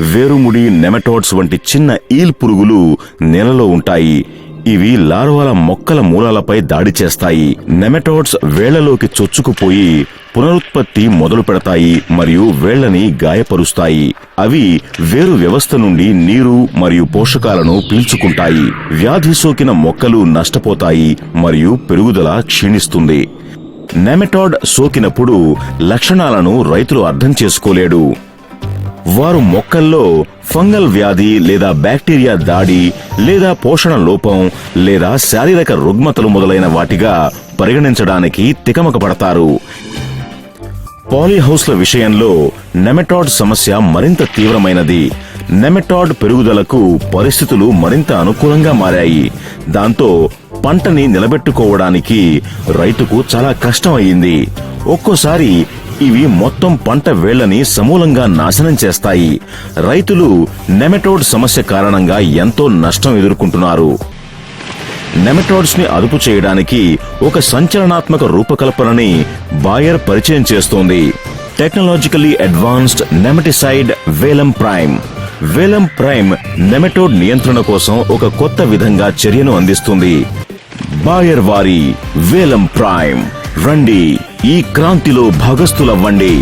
వేరుముడి nematodes వంటి చిన్న eel పురుగులు నేలలో ఉంటాయి. ఇవి లార్వాల మొక్కల మూలాలపై దాడి చేస్తాయి. నెమెటోడ్స్ వేళ్ళలోకి చొచ్చుకుపోయి పునరుత్పత్తి మొదలు పెడతాయి మరియు వేళ్ళని గాయపరుస్తాయి. అవి వేరు వ్యవస్థ నుండి నీరు మరియు పోషకాలను పీల్చుకుంటాయి. వ్యాధి సోకిన మొక్కలు నష్టపోతాయి మరియు పెరుగుదల క్షీణిస్తుంది. నెమటాడ్ సోకినప్పుడు లక్షణాలను రైతులు అర్థం చేసుకోలేడు. వారు మొక్కల్లో ఫంగల్ వ్యాధి లేదా బ్యాక్టీరియా దాడి లేదా పోషణ లోపం లేదా శారీరక రుగ్మతలు మొదలైన వాటిగా పరిగణించడానికి తికమక పడతారు పాలీహౌస్ల విషయంలో నెమెటాడ్ సమస్య మరింత తీవ్రమైనది. నెమెటాడ్ పెరుగుదలకు పరిస్థితులు మరింత అనుకూలంగా మారాయి. దాంతో పంటని నిలబెట్టుకోవడానికి రైతుకు చాలా కష్టం అయింది ఒక్కోసారి ఇవి మొత్తం పంట వేళ్ళని సమూలంగా నాశనం చేస్తాయి. రైతులు నెమెటోడ్ సమస్య కారణంగా ఎంతో నష్టం ఎదుర్కొంటున్నారు. నెమెటోడ్స్ని అదుపు చేయడానికి ఒక సంచలనాత్మక రూపకల్పనని బాయర్ పరిచయం చేస్తోంది. Technologically advanced nematicide Velum prime. Velum prime nematode నియంత్రణ కోసం ఒక కొత్త విధంగా చర్యను అందిస్తుంది. బాయర్ వారి వేలం ప్రైమ్. రండి ఈ క్రాంతిలో భాగస్థులవ్వండి.